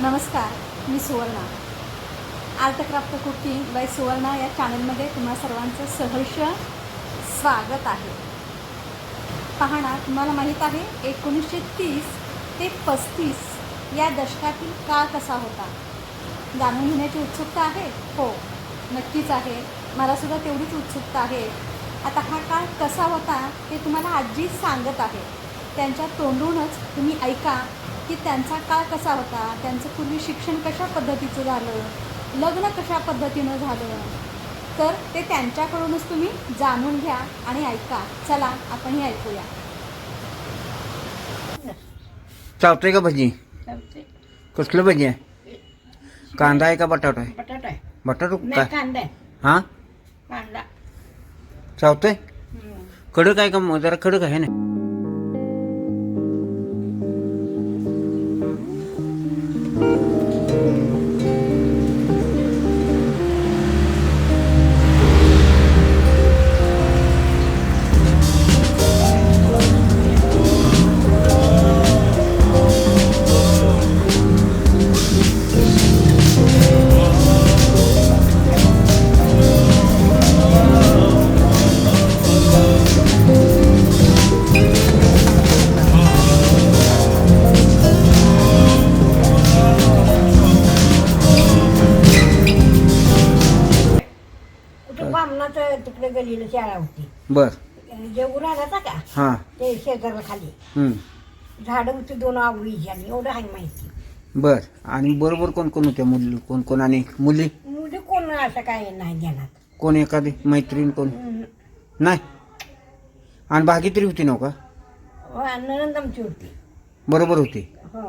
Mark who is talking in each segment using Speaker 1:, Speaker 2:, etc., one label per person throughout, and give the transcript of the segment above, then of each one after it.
Speaker 1: नमस्कार मी Suvarna. Art craft cooking by Suvarna या चॅनलमध्ये तुम्हा सर्वांचं सहर्ष स्वागत आहे. पाहणा तुम्हाला माहीत आहे एकोणीसशे तीस ते पस्तीस या दशकातील काळ कसा होता? जाणून घेण्याची उत्सुकता आहे? हो नक्कीच आहे. मलासुद्धा तेवढीच उत्सुकता आहे. आता हा काळ कसा होता हे तुम्हाला आजी सांगत आहे. त्यांच्या तोंडूनच तुम्ही ऐका. की त्यांचा काळ कसा होता त्यांचं पूर्वी शिक्षण कशा पद्धतीचं झालं लग्न कशा पद्धतीनं झालं तर ते त्यांच्याकडूनच तुम्ही जाणून घ्या आणि ऐका. चला आपणही ऐकूया.
Speaker 2: चावतंय का भजी? कसलं भजी आहे? कांदा आहे का बटाटा आहे?
Speaker 3: बटाटा आहे.
Speaker 2: बटाटो काय
Speaker 3: कांदा आहे.
Speaker 2: हां?
Speaker 3: कांदा.
Speaker 2: चावतंय. कडक आहे का मग? जरा कडक आहे ना.
Speaker 3: गलीला शाळा होती.
Speaker 2: बर.
Speaker 3: जे उन्हाळ्याचा का
Speaker 2: हां.
Speaker 3: ते शेजारला खाली
Speaker 2: हं.
Speaker 3: झाडं होती दोन आवळीची आणि एवढं आहे माहिती.
Speaker 2: बर. आणि बरोबर कोण कोण होत्या मुली? कोण कोण आणि मुली?
Speaker 3: मुली कोण असं काय नाही देणार.
Speaker 2: कोण एखादी? मैत्रीण कोण? नाही. आणि भागीतरी होती नव का?
Speaker 3: आमची होती.
Speaker 2: बरोबर होती.
Speaker 3: हो.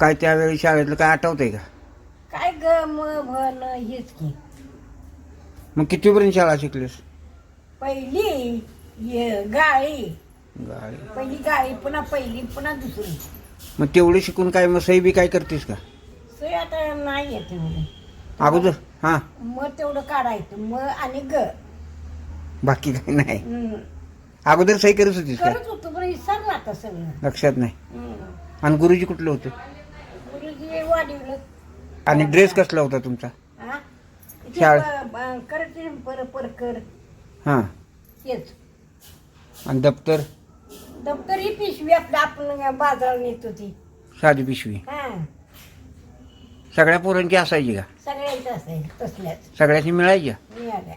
Speaker 2: काय त्यावेळी शाळेतलं काय आठवतंय का?
Speaker 3: काय ग म भन हेच की.
Speaker 2: मग कितीपर्यंत शाळा शिकलीस?
Speaker 3: पहिली ये गाळी.
Speaker 2: गाडी
Speaker 3: पहिली गाळी पुन्हा पहिली पुन्हा दुसरी.
Speaker 2: मग तेवढे शिकून काय मग सही बी काय करतेस का?
Speaker 3: सोय आता नाही येत एवढं
Speaker 2: अगोदर? हां.
Speaker 3: मग तेवढं काढायचं. मग आणि ग.
Speaker 2: बाकी काही नाही.
Speaker 3: हम्म.
Speaker 2: अगोदर सही करत होतीस का?
Speaker 3: करत होतो पण विसरला आता सगळं.
Speaker 2: लक्षात नाही.
Speaker 3: हम्म.
Speaker 2: आणि गुरुजी कुठले होते?
Speaker 3: गुरुजी वाढवलं.
Speaker 2: आणि ड्रेस कसला होता तुमचा?
Speaker 3: हा
Speaker 2: शाळा-
Speaker 3: करते पर पर कर
Speaker 2: हां.
Speaker 3: तेच
Speaker 2: आणि दप्तर?
Speaker 3: दप्तर ही पिशवी आपलं आपण बाजारात नेत होती.
Speaker 2: साधी पिशवी.
Speaker 3: हा.
Speaker 2: सगळ्या पोरांची असायची का?
Speaker 3: सगळ्यांचं असायचं तसल्याच.
Speaker 2: सगळ्याची मिळायची? का?
Speaker 3: मिळाल्या.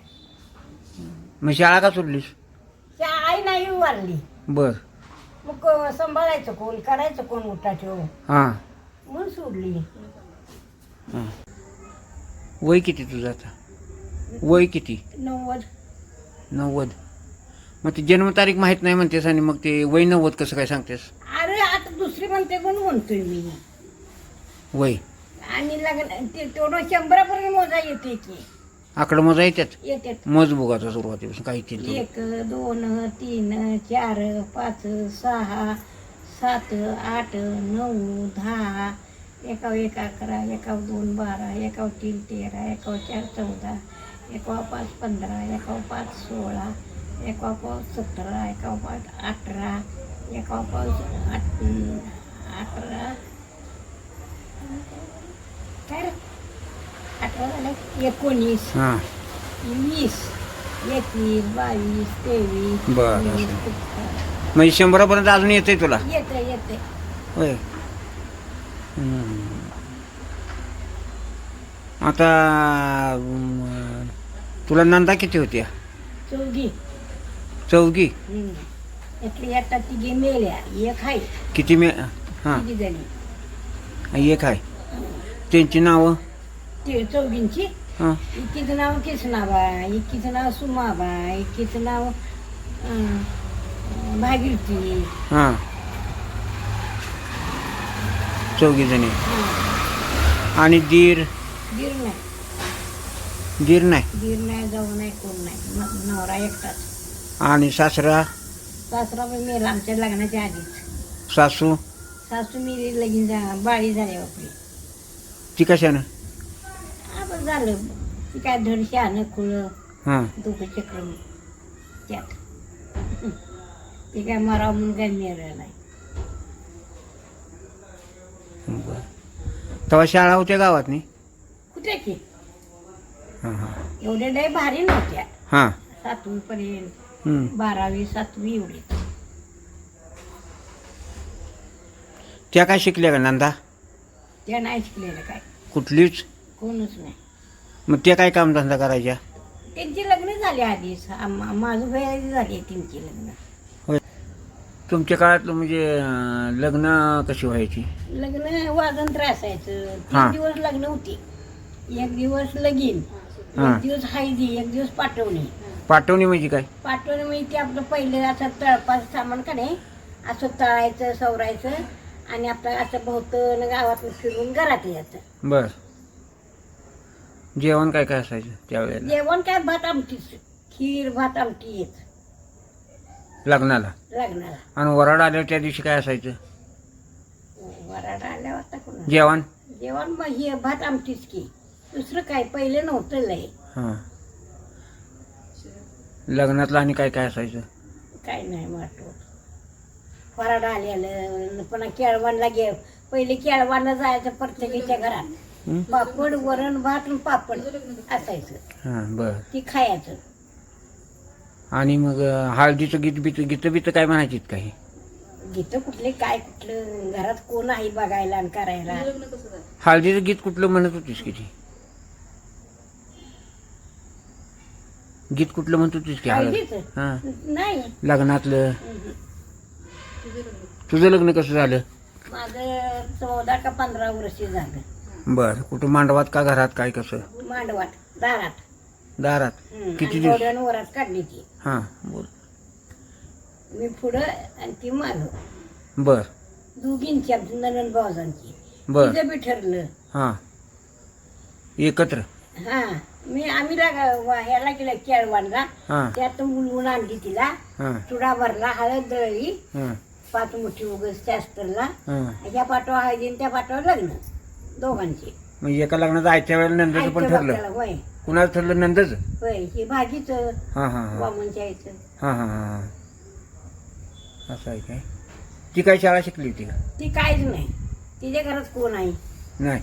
Speaker 2: मग शाळा का सोडलीस?
Speaker 3: त्या आई नाही वाढली
Speaker 2: बर.
Speaker 3: मग को- सांभाळायचं कोण? करायचं कोण मोठा ठेव
Speaker 2: हां.
Speaker 3: म्हणून सोडली.
Speaker 2: हां. वय किती तुझं आता? वय किती?
Speaker 3: नव्वद.
Speaker 2: नव्वद. मग ती जन्मतारीख माहीत नाही म्हणतेस आणि मग ते वय नव्वद कसं काय सांगतेस?
Speaker 3: अरे आता दुसरी म्हणते पण म्हणतोय मी?
Speaker 2: वय.
Speaker 3: आणि लग्न ते तेवढं शंभरापर्यंत मोजा येते की.
Speaker 2: आकडं मजा येतात
Speaker 3: येते
Speaker 2: मज बघायचा सुरुवातीपासून काही
Speaker 3: एक दोन तीन चार पाच सहा सात आठ नऊ दहा एकाव एक अकरा एकाव दोन बारा एकाव तीन तेरा एकाव चार चौदा एकाव पाच पंधरा एकाव पाच सोळा एकाव पाच सतरा एकाव पाच अठरा एकाव पाच आठ अठरा. काय? अठरा झाले? एकोणीस. वीस. एकवीस बावीस तेवीस.
Speaker 2: बरं. म्हणजे शंभरापर्यंत अजून येते तुला?
Speaker 3: येते येते
Speaker 2: होय. आता तुला नंदा किती होत्या?
Speaker 3: चौघी.
Speaker 2: चौघी.
Speaker 3: यातली आता तिघी मेल्या एक आहे.
Speaker 2: किती मे हां.
Speaker 3: तिघी जणी
Speaker 2: एक आहे. त्यांची नावं?
Speaker 3: ते चौघींची.
Speaker 2: हां.
Speaker 3: एकीचं नाव किसनाबा एकीचं नाव सुमाबा एकीचं नाव अं, अं, भागीरथी.
Speaker 2: हां. चौघी जणी. आणि दीर?
Speaker 3: दीर नाही.
Speaker 2: दीर नाही.
Speaker 3: दीर नाही जाऊ नाही कोण नाही. न- नवरा एकटाच.
Speaker 2: आणि सासरा?
Speaker 3: सासरा पण मेला आमच्या लग्नाच्या आधीच.
Speaker 2: सासू?
Speaker 3: सासू मी लगीन जा बाळी झाली आपली.
Speaker 2: ती कशानं?
Speaker 3: आपण झालं. ती काय धड शहाणं खुळं
Speaker 2: हां.
Speaker 3: चक्र त्यात. ते काय मराव म्हणून काय मिळालं नाही.
Speaker 2: बर. तेव्हा शाळा होत्या गावात नाही?
Speaker 3: कुठे की?
Speaker 2: हां हां.
Speaker 3: एवढ्या लय भारी नव्हत्या.
Speaker 2: हां.
Speaker 3: सातवी पर्यंत. बारावी सातवी एवढी.
Speaker 2: त्या काय शिकल्या का नंदा?
Speaker 3: त्या नाही शिकलेलं काय.
Speaker 2: कुठलीच?
Speaker 3: कोणच नाही.
Speaker 2: मग त्या काय कामधंदा करायच्या?
Speaker 3: त्यांची लग्न झाली आधीच. आम- माझं वय झाली त्यांची लग्न.
Speaker 2: तुमच्या काळातलं म्हणजे अं, लग्न कशी व्हायची?
Speaker 3: लग्न वाजंत्र असायचं
Speaker 2: हा.
Speaker 3: तीन दिवस लग्न होती. एक दिवस लगीन
Speaker 2: हा.
Speaker 3: एक दिवस हायदी एक दिवस पाठवणी.
Speaker 2: पाठवणी म्हणजे काय?
Speaker 3: पाठवणी म्हणजे ते आपलं पहिलं असं तळपास सामान का नाही असं तळायचं सवरायचं आणि आपलं असं भोवतं गावात फिरून घरात यायचं.
Speaker 2: बर. जेवण काय काय असायचं त्यावेळेला?
Speaker 3: जेवण काय? भात आमटीच. खीर भात आमटी येत
Speaker 2: लग्नाला.
Speaker 3: लग्नाला.
Speaker 2: आणि वराड आल्यावर त्या दिवशी काय असायचं?
Speaker 3: वराड आल्यावर कोण
Speaker 2: जेवण?
Speaker 3: जेवण मग हे भात आमटीच की. दुसरं काय? पहिलं नव्हतं लय.
Speaker 2: हां. लग्नातलं आणि काय काय असायचं?
Speaker 3: काय नाही वाटत फराड आलेलं पुन्हा केळवणला गे पहिले केळवणला जायचं प्रत्येकीच्या घरात.
Speaker 2: हं?
Speaker 3: पापड वरण भात आणि पापड असायचं.
Speaker 2: हां बर.
Speaker 3: ती खायचं.
Speaker 2: आणि मग हळदीचं गीत बीत गीतं बीत काय म्हणायचीत काही?
Speaker 3: गीतं कुठले काय कुठलं घरात कोण आहे बघायला आणि करायला?
Speaker 2: हळदीचं गीत कुठलं म्हणत होतीस की ती? गीत कुठलं म्हणत होतीस की हळद?
Speaker 3: हळदीचं?
Speaker 2: हां.
Speaker 3: नाही.
Speaker 2: लग्नातलं? तुझं लग्न कसं झालं?
Speaker 3: माझं चौदा का पंधरा वर्ष झालं.
Speaker 2: बर कुठं मांडवात का घरात काय कसं?
Speaker 3: मांडवात दारात.
Speaker 2: दारात.
Speaker 3: हं,
Speaker 2: किती दिवस?
Speaker 3: गोड्यानं वरात काढली ती
Speaker 2: हां बोल.
Speaker 3: मी पुढं आणि ती मागं.
Speaker 2: बर.
Speaker 3: दोघींची आमची ननंद भाऊजांची.
Speaker 2: बर.
Speaker 3: तिचं बी ठरलं.
Speaker 2: हां. एकत्र.
Speaker 3: हा मी आम्ही लाग- वा- ह्याला गेलं केळवणला.
Speaker 2: हां.
Speaker 3: त्यात उलवून आणली तिला.
Speaker 2: हां.
Speaker 3: चुडा भरला हळद दळली
Speaker 2: हां.
Speaker 3: पाच मुठी उगस त्यास्तरला
Speaker 2: हां.
Speaker 3: ह्या पाठवा हळदी आणि त्या पाठवा लग्न. दोघांची.
Speaker 2: मग एका लग्नाचं आयत्या वेळेला नंदाचं पण ठरलं.
Speaker 3: होय.
Speaker 2: कुणाचं ठरलं? नंदाचं?
Speaker 3: होय हे भाजीच
Speaker 2: हां हां हां.
Speaker 3: वामनच्या यायचं
Speaker 2: हां हां हां हां. असं आहे काय? ती काय शाळा शिकली होती का?
Speaker 3: ती काहीच नाही. तिच्या घरात कोण आहे?
Speaker 2: नाही.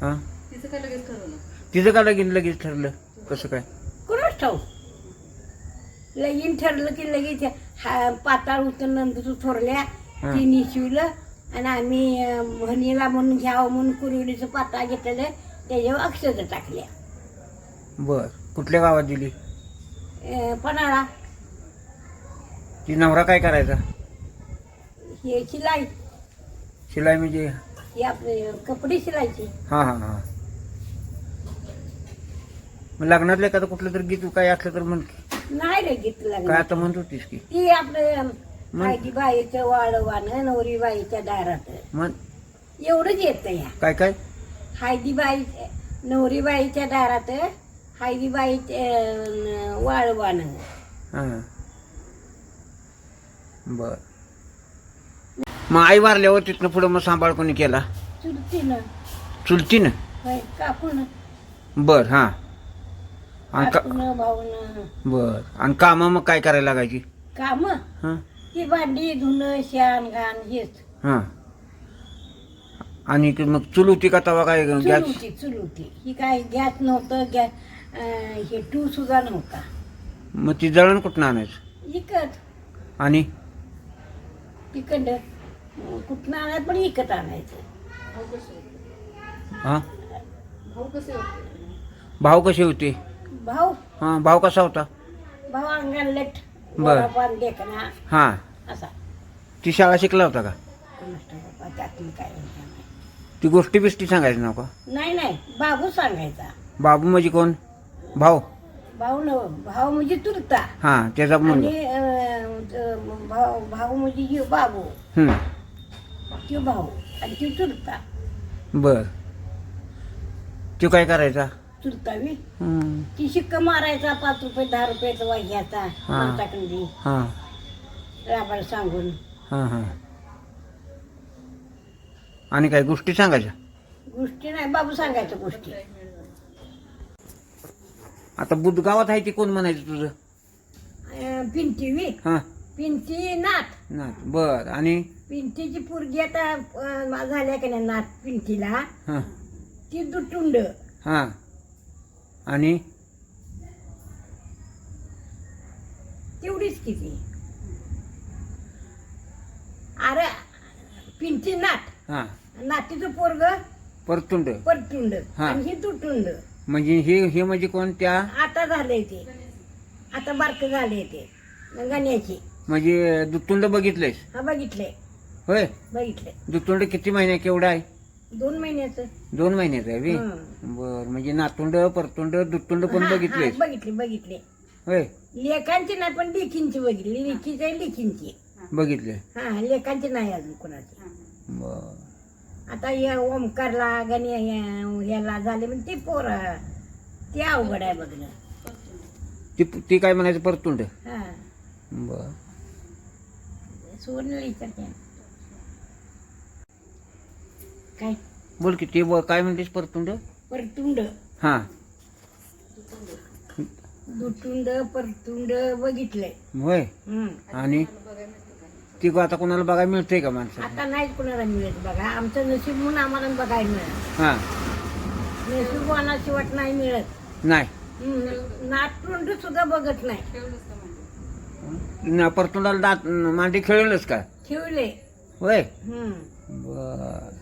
Speaker 2: हां? तिचं का लगीन लगेच ठरलं? कसं काय?
Speaker 3: कोणच ठाऊ लगीन ठरलं की लगेच हा पाताळ उतर नंतर थोरल्या. ती निशिवलं आणि आम्ही अं, भणीला म्हणून घ्यावं म्हणून कुरवडीचं पाताळ घेतलेलं त्याच्यावर अक्षर टाकल्या.
Speaker 2: बर. कुठल्या गावात दिली?
Speaker 3: अं, पन्हाळा.
Speaker 2: ती नवरा काय करायचा?
Speaker 3: हे शिलाई.
Speaker 2: शिलाई म्हणजे?
Speaker 3: ही आपले कपडे शिलायची.
Speaker 2: हां हां हां. मग लग्नातलं एखादं कुठलं तर गीत काय असलं तर म्हण की.
Speaker 3: नाही रे गीत
Speaker 2: काय
Speaker 3: लागलं
Speaker 2: आता म्हणत होतीस की?
Speaker 3: ती आपलं माहिती बाईचं वाळवानं नवरी बाईच्या दारात.
Speaker 2: म्हण
Speaker 3: एवढंच येतं या.
Speaker 2: काय काय?
Speaker 3: हायदीबाई नवरीबाईच्या दारात हायदीबाई वाळवानं
Speaker 2: हां. बर. मग आई वारल्यावर तिथनं पुढं मग सांभाळ कोणी केला?
Speaker 3: चुलतीनं.
Speaker 2: चुलतीनं?
Speaker 3: होय काकून.
Speaker 2: बर हां. आणि का
Speaker 3: काकून भाऊन.
Speaker 2: बर. आणि कामं मग काय करायला लागायची?
Speaker 3: काम?
Speaker 2: हां.
Speaker 3: ती भांडी धुणं शान घाण हेच.
Speaker 2: हां. आणि की मग चूल होती का तवा काय
Speaker 3: चूल
Speaker 2: गॅस
Speaker 3: होती चूल होती ही काय गॅस नव्हतं गॅस हे टू सुद्धा नव्हता.
Speaker 2: मग ती जळण कुठनं आणायचं?
Speaker 3: इकत.
Speaker 2: आणि?
Speaker 3: तिकडं कुठनं आणायचं पण इकत आणायचं.
Speaker 2: हां? भाऊ कसे होते?
Speaker 3: भाऊ
Speaker 2: हां भाऊ कसा होता?
Speaker 3: भाऊ अंगण लेट
Speaker 2: बर.
Speaker 3: देखना
Speaker 2: हां.
Speaker 3: असा.
Speaker 2: ती शाळा शिकला होता का?
Speaker 3: काय नाही.
Speaker 2: ती गोष्टी बिष्टी सांगायची नका.
Speaker 3: नाही नाही. बाबू सांगायचा.
Speaker 2: बाबू म्हणजे कोण? भाऊ.
Speaker 3: भाऊ न भाऊ म्हणजे तुरता.
Speaker 2: हां त्याचा मुलगा.
Speaker 3: आणि अं, अं, भाऊ भाऊ म्हणजे ह्यो बाबू.
Speaker 2: हं,
Speaker 3: त्यो भाऊ आणि त्यो चुलता
Speaker 2: बर. तो काय करायचा?
Speaker 3: चुलतावी ती शिक्क मारायचा पाच रुपये दहा रुपयाचा वाघ्याचा
Speaker 2: हा.
Speaker 3: माणसाकडे राबाला सांगून.
Speaker 2: आणि काय गोष्टी सांगायच्या?
Speaker 3: गोष्टी नाही बाबू सांगायच्या गोष्टी.
Speaker 2: आता बुधगावात आहे ती कोण म्हणायचं तुझं? हां.
Speaker 3: पिंटी नाथ.
Speaker 2: नात बर आणि?
Speaker 3: पिंटीची पोरगी आता झाल्या का नाही नाथ पिंटीला ती दुटुंड.
Speaker 2: हां. आणि
Speaker 3: तेवढीच किती अरे पिंटी नाथ
Speaker 2: हां.
Speaker 3: नातीचं पोरग
Speaker 2: परतुंड.
Speaker 3: परतुंड.
Speaker 2: हा.
Speaker 3: आणि ही दुटुंड
Speaker 2: म्हणजे हे हे म्हणजे कोण त्या?
Speaker 3: आता झालंय ते. आता बारक झाले ते. गाण्याची.
Speaker 2: म्हणजे दुतुंड बघितलंयस
Speaker 3: हा बघितले.
Speaker 2: होय?
Speaker 3: बघितले.
Speaker 2: दुतुंड किती महिन्या केवढा आहे?
Speaker 3: दोन महिन्याचं
Speaker 2: दोन महिन्याचा आहे बे. बर म्हणजे नातुंड परतुंड दुतुंड पण बघितलेस
Speaker 3: बघितले बघितले
Speaker 2: होय?
Speaker 3: लेखांची नाही पण लेखींची बघितली. लेखीची आहे लेखींची
Speaker 2: बघितले.
Speaker 3: हा लेखांची नाही अजून कोणाची.
Speaker 2: बर.
Speaker 3: आता या ओमकारला गण्या या- याला झाले म्हणजे ते पोर. ते अवघड आहे बघणं.
Speaker 2: ती ती काय म्हणायचं? परतुंड
Speaker 3: हा.
Speaker 2: बर.
Speaker 3: सुवर्ण विचारते. काय?
Speaker 2: बोल की ते काय म्हणतेस परतुंड
Speaker 3: परतुंड.
Speaker 2: हां.
Speaker 3: दुटुंड परतुंड बघितलंय.
Speaker 2: होय?
Speaker 3: हम्म.
Speaker 2: आणि? ती आता कोणाला बघायला मिळते का माणसं
Speaker 3: आता नाहीच कुणाला मिळत बघा. आमचं नशीब म्हणून आम्हाला बघायला मिळत.
Speaker 2: हां.
Speaker 3: नशीब कोणाची वाट नाही मिळत.
Speaker 2: नाही.
Speaker 3: हम्म. नातरुंड सुद्धा बघत नाही.
Speaker 2: न- परतुंडाला दात मांडी खेळलंच का?
Speaker 3: ठेवले
Speaker 2: होय?
Speaker 3: हम्म.
Speaker 2: बर.